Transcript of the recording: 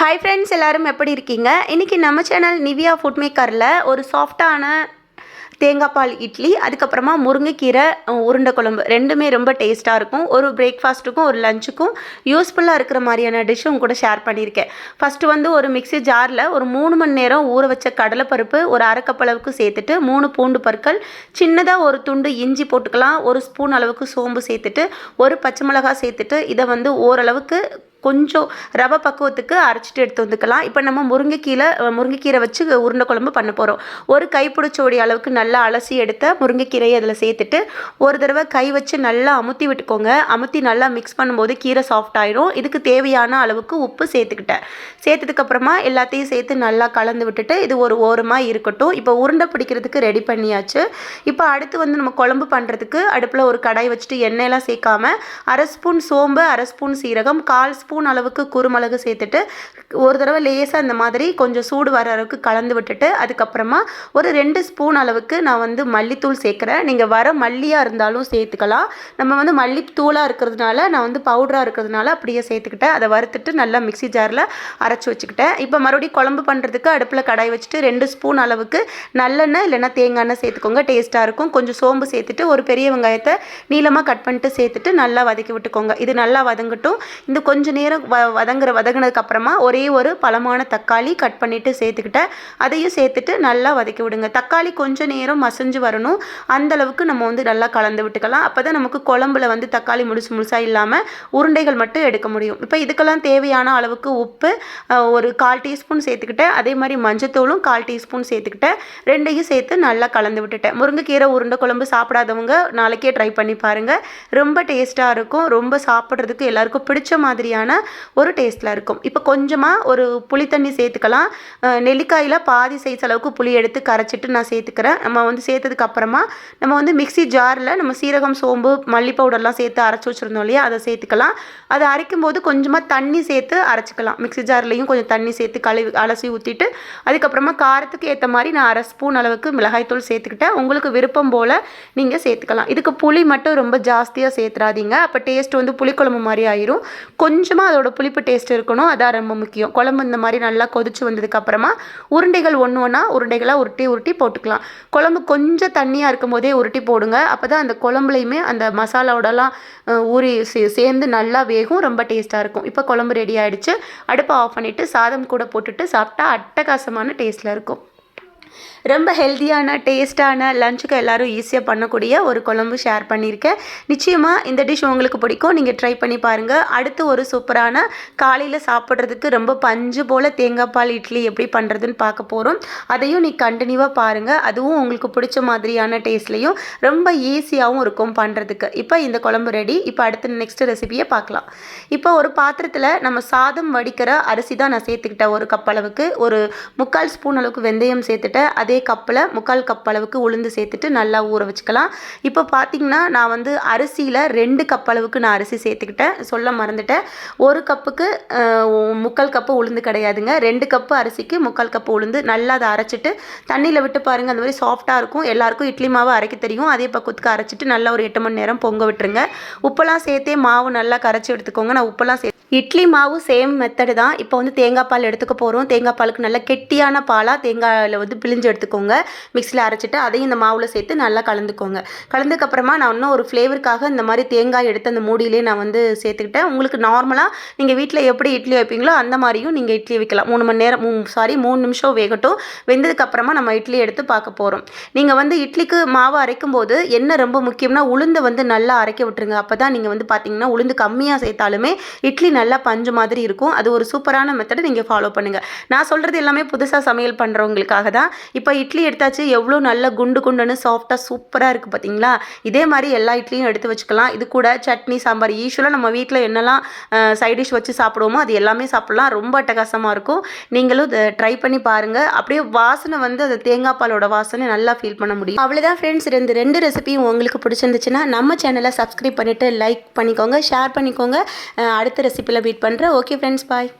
Hi friends எல்லோரும் எப்படி இருக்கீங்க? இன்றைக்கி நம்ம சேனல் நிவியா ஃபுட் மேக்கரில் ஒரு சாஃப்டான தேங்காய் பால் இட்லி அதுக்கப்புறமா முருங்கைக்கீரை உருண்டை குழம்பு ரெண்டுமே ரொம்ப டேஸ்ட்டாக இருக்கும். ஒரு பிரேக்ஃபாஸ்ட்டுக்கும் ஒரு லஞ்சுக்கும் யூஸ்ஃபுல்லாக இருக்கிற மாதிரியான டிஷ்ஷும் கூட ஷேர் பண்ணியிருக்கேன். ஃபஸ்ட்டு வந்து ஒரு மிக்ஸி ஜாரில் ஒரு மூணு மணி நேரம் ஊற வச்ச கடலைப்பருப்பு ஒரு அரை அளவுக்கு சேர்த்துட்டு மூணு பூண்டு பற்கள் சின்னதாக ஒரு துண்டு இஞ்சி போட்டுக்கலாம் ஒரு ஸ்பூன் அளவுக்கு சோம்பு சேர்த்துட்டு ஒரு பச்சை மிளகாய் சேர்த்துட்டு இதை வந்து ஓரளவுக்கு கொஞ்சம் ரவை பக்குவத்துக்கு அரைச்சிட்டு எடுத்து வந்துக்கலாம். இப்போ நம்ம முருங்கைக்கீரை முருங்கைக்கீரை வச்சு உருண்டை குழம்பு பண்ண போகிறோம் ஒரு கைப்பிடிச்சோடி அளவுக்கு நல்லா அலசி எடுத்த முருங்கைக்கீரையை அதில் சேர்த்துட்டு ஒரு தடவை கை வச்சு நல்லா அமுத்தி விட்டுக்கோங்க. அமுத்தி நல்லா மிக்ஸ் பண்ணும்போது கீரை சாஃப்ட் ஆயிடும் இதுக்கு தேவையான அளவுக்கு உப்பு சேர்த்துக்கிட்டேன். சேர்த்ததுக்கப்புறமா எல்லாத்தையும் சேர்த்து நல்லா கலந்து விட்டுட்டு இது ஒரு ஓரமாக இருக்கட்டும். இப்போ உருண்டை பிடிக்கிறதுக்கு ரெடி பண்ணியாச்சு. இப்போ அடுத்து வந்து நம்ம குழம்பு பண்ணுறதுக்கு அடுப்பில் ஒரு கடாய் வச்சுட்டு எண்ணெயெல்லாம் சேர்க்காம அரை ஸ்பூன் சோம்பு அரை ஸ்பூன் சீரகம் கால் ஸ்பூன் ஸ்பூன் அளவுக்கு குருமிளகு சேர்த்துட்டு ஒரு தடவை லேசாக இந்த மாதிரி கொஞ்சம் சூடு வர அளவுக்கு கலந்து விட்டுட்டு அதுக்கப்புறமா ஒரு ரெண்டு ஸ்பூன் அளவுக்கு நான் வந்து மல்லித்தூள் சேர்க்குறேன். நீங்கள் வர மல்லியாக இருந்தாலும் சேர்த்துக்கலாம். நம்ம வந்து மல்லித்தூளாக இருக்கிறதுனால நான் வந்து பவுடராக இருக்கிறதுனால அப்படியே சேர்த்துக்கிட்டேன். அதை வறுத்துட்டு நல்லா மிக்ஸி ஜாரில் அரைச்சி வச்சுக்கிட்டேன். இப்போ மறுபடியும் குழம்பு பண்ணுறதுக்கு அடுப்பில் கடாய் வச்சுட்டு ரெண்டு ஸ்பூன் அளவுக்கு நல்லெண்ணெய் இல்லைன்னா தேங்காய் எண்ணெய் சேர்த்துக்கோங்க. டேஸ்ட்டாக இருக்கும். கொஞ்சம் சோம்பு சேர்த்துட்டு ஒரு பெரிய வெங்காயத்தை நீளமாக கட் பண்ணிட்டு சேர்த்துட்டு நல்லா வதக்கி விட்டுக்கோங்க. இது நல்லா வதங்கட்டும். இந்த கொஞ்சம் நேரம் வ வதங்குற வதங்கினதுக்கு அப்புறமா ஒரே ஒரு பழமான தக்காளி கட் பண்ணிட்டு சேர்த்துக்கிட்டேன் அதையும் சேர்த்துட்டு நல்லா வதக்கி விடுங்க. தக்காளி கொஞ்சம் நேரம் மசஞ்சு வரணும். அந்த அளவுக்கு நம்ம வந்து நல்லா கலந்து விட்டுக்கலாம். அப்போ தான் நமக்கு குழம்புல வந்து தக்காளி முழுசு முழுசாக இல்லாமல் உருண்டைகள் மட்டும் எடுக்க முடியும். இப்போ இதுக்கெல்லாம் தேவையான அளவுக்கு உப்பு ஒரு கால் டீஸ்பூன் சேர்த்துக்கிட்டேன் அதே மாதிரி மஞ்சத்தூளும் கால் டீஸ்பூன் சேர்த்துக்கிட்டேன் ரெண்டையும் சேர்த்து நல்லா கலந்து விட்டுட்டேன். முருங்கைக்கீரை உருண்டை குழம்பு சாப்பிடாதவங்க நாளைக்கே ட்ரை பண்ணி பாருங்கள் ரொம்ப டேஸ்ட்டாக இருக்கும். ரொம்ப சாப்பிட்றதுக்கு எல்லாருக்கும் பிடிச்ச மாதிரியான ஒரு டேஸ்ட்டில் இருக்கும். இப்போ கொஞ்சமாக ஒரு புளி தண்ணி சேர்த்துக்கலாம். நெல்லிக்காயில் பாதி சைஸ் அளவுக்கு புளி எடுத்து கரைச்சிட்டு நான் சேர்த்துக்கிறேன். நம்ம வந்து சேர்த்ததுக்கு அப்புறமா நம்ம வந்து மிக்ஸி ஜாரில் நம்ம சீரகம் சோம்பு மல்லி பவுடர்லாம் சேர்த்து அரைச்சி வச்சுருந்தோம் இல்லையா? அதை சேர்த்துக்கலாம். அதை அரைக்கும் போது கொஞ்சமாக தண்ணி சேர்த்து அரைச்சிக்கலாம். மிக்ஸி ஜார்லேயும் கொஞ்சம் தண்ணி சேர்த்து கழுவி அலசி ஊற்றிட்டு அதுக்கப்புறமா காரத்துக்கு ஏற்ற மாதிரி நான் அரை ஸ்பூன் அளவுக்கு மிளகாய்த்தூள் சேர்த்துக்கிட்டேன். உங்களுக்கு விருப்பம் போல் நீங்கள் சேர்த்துக்கலாம். இதுக்கு புளி மட்டும் ரொம்ப ஜாஸ்தியாக சேர்த்துறாதீங்க. அப்போ டேஸ்ட் வந்து புளிக்குழம்பு மாதிரி ஆயிரும். கொஞ்சமாக அதோட புளிப்பு டேஸ்ட் இருக்கணும். அதான் ரொம்ப முக்கியம். குழம்பு இந்த மாதிரி நல்லா கொதிச்சு வந்ததுக்கப்புறமா உருண்டைகள் ஒன்று ஒன்றா உருண்டைகளாக உருட்டி உருட்டி போட்டுக்கலாம். குழம்பு கொஞ்சம் தண்ணியாக இருக்கும் போதே உருட்டி போடுங்க. அப்போ தான் அந்த குழம்புலையுமே அந்த மசாலாவோடலாம் ஊறி சே சேர்ந்து நல்லா வேகும். ரொம்ப டேஸ்ட்டாக இருக்கும். இப்போ குழம்பு ரெடி ஆகிடுச்சு அடுப்பை ஆஃப் பண்ணிவிட்டு சாதம் கூட போட்டுட்டு சாப்பிட்டா அட்டகாசமான டேஸ்ட்டில் இருக்கும். ரொம்ப ஹெல்த்தியான டேஸ்ட்டான லஞ்சுக்கு எல்லோரும் ஈஸியாக பண்ணக்கூடிய ஒரு குழம்பு ஷேர் பண்ணியிருக்கேன். நிச்சயமாக இந்த டிஷ் உங்களுக்கு பிடிக்கும். நீங்கள் ட்ரை பண்ணி பாருங்கள் அடுத்து ஒரு சூப்பரான காலையில் சாப்பிட்றதுக்கு ரொம்ப பஞ்சு போல் தேங்காய் பால் இட்லி எப்படி பண்ணுறதுன்னு பார்க்க போகிறோம் அதையும் நீ கண்டினியூவாக பாருங்கள் அதுவும் உங்களுக்கு பிடிச்ச மாதிரியான டேஸ்ட்லேயும் ரொம்ப ஈஸியாகவும் இருக்கும் பண்ணுறதுக்கு இப்போ இந்த குழம்பு ரெடி இப்போ அடுத்த நெக்ஸ்ட் ரெசிபியை பார்க்கலாம். இப்போ ஒரு பாத்திரத்தில் நம்ம சாதம் வடிக்கிற அரிசி தான் நான் சேர்த்துக்கிட்டேன். ஒரு கப் அளவுக்கு. ஒரு முக்கால் ஸ்பூன் அளவுக்கு வெந்தயம் சேர்த்துட்டேன். அது அதே கப்பில் முக்கால் கப் அளவுக்கு உளுந்து சேர்த்துட்டு நல்லா ஊற வச்சுக்கலாம். இப்போ பார்த்தீங்கன்னா நான் வந்து அரிசியில் ரெண்டு கப் அளவுக்கு நான் அரிசி சேர்த்துக்கிட்டேன். சொல்ல மறந்துட்டேன். ஒரு கப்புக்கு முக்கால் கப்பு உளுந்து கிடையாதுங்க. ரெண்டு கப்பு அரிசிக்கு முக்கால் கப்பு உளுந்து நல்லா அதை அரைச்சிட்டு தண்ணியில் விட்டு பாருங்கள் அந்த மாதிரி சாஃப்டாக இருக்கும். எல்லாருக்கும் இட்லி மாவு அரைக்க தெரியும். அதே பக்குவத்துக்கு அரைச்சிட்டு நல்லா ஒரு எட்டு மணி நேரம் பொங்க விட்டுருங்க. உப்பெல்லாம் சேர்த்தே மாவு நல்லா கரைச்சி எடுத்துக்கோங்க. நான் உப்பெல்லாம் சே இட்லி மாவு சேம் மெத்தடு தான். இப்போ வந்து தேங்காய் பால் எடுத்துக்க போகிறோம் தேங்காய் பாலுக்கு நல்லா கெட்டியான பாலாக தேங்காயில் வந்து பிழிஞ்சு எடுத்துக்கோங்க. மிக்ஸியில் அரைச்சிட்டு அதையும் இந்த மாவில் சேர்த்து நல்லா கலந்துக்கோங்க. கலந்ததுக்கப்புறமா நான் இன்னும் ஒரு ஃப்ளேவருக்காக இந்த மாதிரி தேங்காய் எடுத்து அந்த மூடியிலே நான் வந்து சேர்த்துக்கிட்டேன். உங்களுக்கு நார்மலாக நீங்கள் வீட்டில் எப்படி இட்லி வைப்பீங்களோ அந்த மாதிரியும் நீங்கள் இட்லி வைக்கலாம். மூணு மணி நேரம் சாரி மூணு நிமிஷம் வேகட்டும். வெந்ததுக்கப்புறமா நம்ம இட்லி எடுத்து பார்க்க போகிறோம் நீங்கள் வந்து இட்லிக்கு மாவு அரைக்கும் போது என்ன ரொம்ப முக்கியம்னா உளுந்தை வந்து நல்லா அரைக்க விட்டுருங்க. அப்போ தான் நீங்கள் வந்து பார்த்தீங்கன்னா உளுந்து கம்மியாக சேர்த்தாலுமே இட்லி நல்லா பஞ்சு மாதிரி இருக்கும். அது ஒரு சூப்பரான மெத்தடை நீங்கள் ஃபாலோ பண்ணுங்கள் நான் சொல்கிறது எல்லாமே புதுசாக சமையல் பண்ணுறவங்களுக்காக தான். இப்போ இப்போ இட்லி எடுத்தாச்சு எவ்வளோ நல்ல குண்டு குண்டுன்னு சாஃப்டாக சூப்பராக இருக்குது பார்த்தீங்களா? இதே மாதிரி எல்லா இட்லியும் எடுத்து வச்சுக்கலாம். இது கூட சட்னி சாம்பார் யூஸ்வலாக நம்ம வீட்டில் என்னெல்லாம் சைட் டிஷ் வச்சு சாப்பிடுவோமோ அது எல்லாமே சாப்பிடலாம். ரொம்ப அட்டகாசமாக இருக்கும். நீங்களும் இதை ட்ரை பண்ணி பாருங்கள் அப்படியே வாசனை வந்து அந்த தேங்காய் பாலோட வாசனை நல்லா ஃபீல் பண்ண முடியும். அவ்வளோதான் ஃப்ரெண்ட்ஸ் ரெண்டு ரெண்டு ரெசிபியும் உங்களுக்கு பிடிச்சிருந்துச்சுன்னா நம்ம சேனலை சப்ஸ்கிரைப் பண்ணிவிட்டு லைக் பண்ணிக்கோங்க ஷேர் பண்ணிக்கோங்க. அடுத்த ரெசிபியில் மீட் பண்ணுறேன் ஓகே ஃப்ரெண்ட்ஸ் பாய்